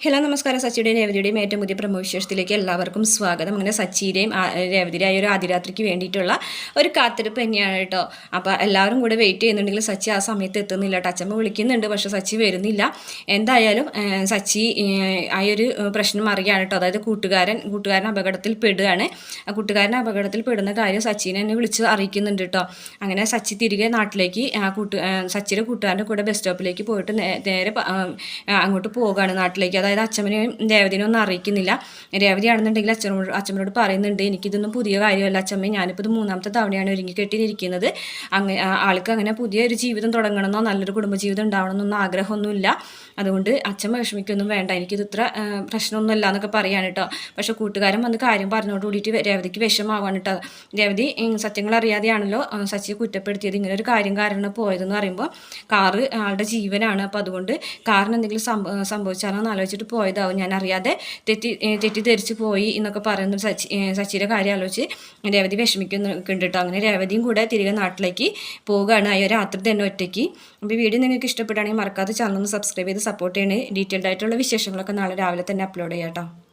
Hello നമസ്കാരം. സച്ചിയുടെയും രേവതിയുടെയും ഏറ്റവും പുതിയ വിശേഷത്തിലേക്ക് എല്ലാവർക്കും സ്വാഗതം. അങ്ങനെ സച്ചിയുടെയും രേവതിയുടെയും ഒരു ആദ്യരാത്രിക്ക് വേണ്ടിയിട്ടുള്ള ഒരു കാത്തിരിപ്പ് തന്നെയാണ് കേട്ടോ. അപ്പോൾ എല്ലാവരും കൂടെ വെയിറ്റ് ചെയ്യുന്നുണ്ടെങ്കിൽ സച്ചി ആ സമയത്ത് എത്തുന്നില്ല കേട്ടോ. വിളിക്കുന്നുണ്ട് പക്ഷേ സച്ചി വരുന്നില്ല. എന്തായാലും സച്ചി ആ, ഒരു പ്രശ്നം അറിയാണ് കേട്ടോ. അതായത് കൂട്ടുകാരൻ കൂട്ടുകാരൻ അപകടത്തിൽ പെടുകയാണ്. ആ കൂട്ടുകാരൻ അപകടത്തിൽ പെടുന്ന കാര്യം സച്ചിനെ എന്നെ വിളിച്ച് അറിയിക്കുന്നുണ്ട് കേട്ടോ. അങ്ങനെ സച്ചി തിരികെ നാട്ടിലേക്ക് ആ കൂട്ട് സച്ചിയുടെ കൂട്ടുകാരന്റെ കൂടെ ബസ് സ്റ്റോപ്പിലേക്ക് പോയിട്ട് നേരെ അങ്ങോട്ട് പോവുകയാണ് നാട്ടിലേക്ക്. അതായത് അച്ഛമ്മനെയും രേവതിനെ ഒന്നും അറിയിക്കുന്നില്ല. രേവതി ആണെന്നുണ്ടെങ്കിൽ അച്ഛനോട് അച്ഛനോട് പറയുന്നുണ്ട് എനിക്കിതൊന്നും പുതിയ കാര്യമല്ല അച്ഛമ്മ. ഞാനിപ്പോൾ ഇത് മൂന്നാമത്തെ തവണയാണ് ഒരുങ്ങി കെട്ടിയിരിക്കുന്നത്. അങ്ങനെ ആൾക്ക് അങ്ങനെ പുതിയൊരു ജീവിതം തുടങ്ങണമെന്നോ നല്ലൊരു കുടുംബജീവിതം ഉണ്ടാവണമെന്നൊന്നും ആഗ്രഹമൊന്നുമില്ല. അതുകൊണ്ട് അച്ഛമ്മ വിഷമിക്കൊന്നും വേണ്ട. എനിക്കിത് ഇത്ര പ്രശ്നമൊന്നുമില്ല എന്നൊക്കെ പറയാണ് കേട്ടോ. പക്ഷേ കൂട്ടുകാരൻ വന്ന് കാര്യം പറഞ്ഞോട് കൂടിയിട്ട് രേവതിക്ക് വിഷമാവാണ് കേട്ടോ. രേവതി സത്യങ്ങൾ അറിയാതെയാണല്ലോ സച്ചിയെ കുറ്റപ്പെടുത്തിയത്. ഇങ്ങനെ ഒരു കാര്യം കാരണം പോയതെന്ന് പറയുമ്പോൾ കാറ് ആളുടെ ജീവനാണ്. അപ്പോൾ അതുകൊണ്ട് കാറിന് എന്തെങ്കിലും സംഭ സംഭവിച്ചാലോ എന്ന് ആലോചിച്ചിട്ട് പോയതാവും. ഞാൻ അറിയാതെ തെറ്റി തെറ്റി തെറ്റിദ്ധരിച്ച് പോയി എന്നൊക്കെ പറയുന്ന സച്ചി സച്ചിയുടെ കാര്യം ആലോചിച്ച് രേവതി വിഷമിക്കുന്നുണ്ട് കേട്ടോ അങ്ങനെ രേവതിയും കൂടെ തിരികെ നാട്ടിലേക്ക് പോവുകയാണ്. അയ്യോ രാത്രി തന്നെ ഒറ്റയ്ക്ക്. അപ്പോൾ വീഡിയോ നിങ്ങൾക്ക് ഇഷ്ടപ്പെടുകയാണെങ്കിൽ മറക്കാതെ ചാനൽ ഒന്ന് സബ്സ്ക്രൈബ് ചെയ്ത് സപ്പോർട്ട് ചെയ്യണേ. ഡീറ്റെയിൽഡ് ആയിട്ടുള്ള വിശേഷങ്ങളൊക്കെ നാളെ രാവിലെ തന്നെ അപ്ലോഡ് ചെയ്യാം കേട്ടോ